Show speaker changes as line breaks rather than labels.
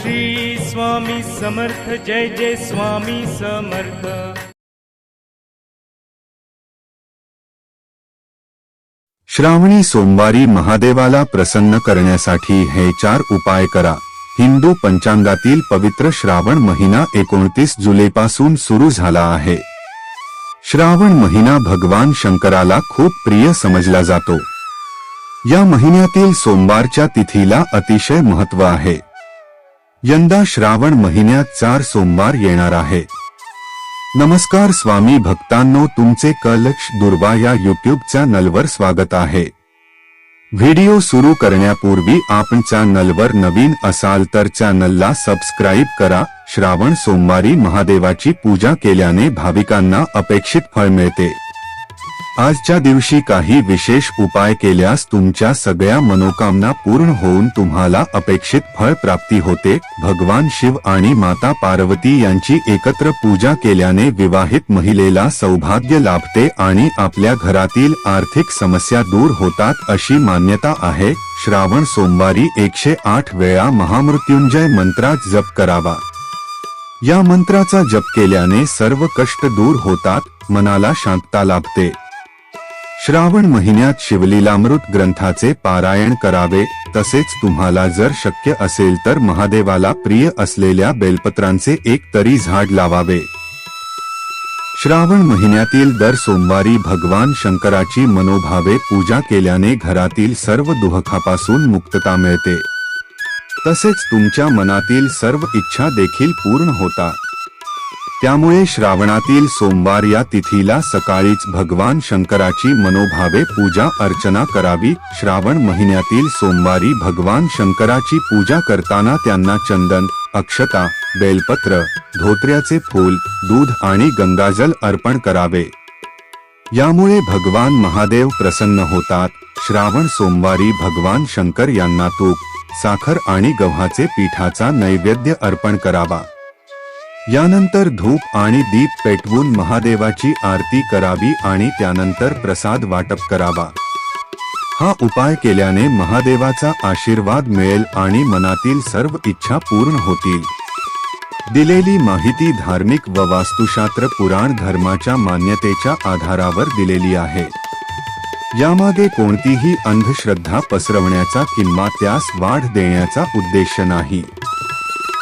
श्री स्वामी समर्थ जय जय स्वामी समर्थ.
श्रावणी सोमवारी महादेवाला प्रसन्न करण्यासाठी हे चार उपाय करा. हिंदू पंचांगातील पवित्र श्रावण महिना एकोणतीस जुलैपासून सुरू झाला आहे. श्रावण महिना भगवान शंकराला खूप प्रिय समजला जातो. या महिन्यातील सोमवारच्या तिथीला अतिशय महत्त्व आहे. यंदा श्रावण महिन्यात चार सोमवार येणार आहे. नमस्कार स्वामी भक्तांनो तुमचे कलक्ष दुर्वा या युट्यूब चॅनलवर स्वागत आहे. व्हिडिओ सुरू करण्यापूर्वी आपण चॅनलवर नवीन असाल तर चॅनलला सबस्क्राईब करा. श्रावण सोमवारी महादेवाची पूजा केल्याने भाविकांना अपेक्षित फळ मिळते. आजच्या दिवशी काही विशेष उपाय केल्यास तुमच्या सगळ्या मनोकामना पूर्ण होऊन तुम्हाला अपेक्षित फळ प्राप्ती होते. भगवान शिव आणि माता पार्वती यांची एकत्र पूजा केल्याने विवाहित महिलेला सौभाग्य लाभते आणि आपल्या घरातील आर्थिक समस्या दूर होतात अशी मान्यता आहे. श्रावण सोमवारी एकशे आठ वेळा महामृत्युंजय मंत्रात जप करावा. या मंत्राचा जप केल्याने सर्व कष्ट दूर होतात मनाला शांतता लाभते. श्रावण महिन्यात शिवलीलामृत ग्रंथाचे पारायण करावे तसेच तुम्हाला जर शक्य असेल तर महादेवाला प्रिय असलेल्या बेलपत्रांचे एक तरी झाड लावावे. श्रावण महिन्यातील दर सोमवारी भगवान शंकराची मनोभावे पूजा केल्याने घरातील सर्व दुःखापासून मुक्तता मिळते. तसेच तुमच्या मनातील सर्व इच्छा देखील पूर्ण होतात त्यामुळे श्रावणातील सोमवार या तिथीला सकाळीच भगवान शंकराची मनोभावे पूजा अर्चना करावी. श्रावण महिन्यातील सोमवारी भगवान शंकराची पूजा करताना त्यांना चंदन अक्षता बेलपत्र धोत्र्याचे फूल दूध आणि गंगाजल अर्पण करावे. यामुळे भगवान महादेव प्रसन्न होतात. श्रावण सोमवारी भगवान शंकर यांना तूप साखर आणि गव्हाचे पीठाचा नैवेद्य अर्पण करावा. यानंतर धूप आणि दीप पेटवून महादेवाची आरती करावी आणि त्यानंतर प्रसाद वाटप करावा. हा उपाय केल्याने महादेवाचा आशीर्वाद मिळेल आणि मनातील सर्व इच्छा पूर्ण होतील. दिलेली माहिती धार्मिक व वास्तुशास्त्र पुराण धर्माच्या मान्यतेच्या आधारावर दिलेली आहे. यामागे कोणतीही अंधश्रद्धा पसरवण्याचा किंवा त्यास वाढ देण्याचा उद्देश नाही.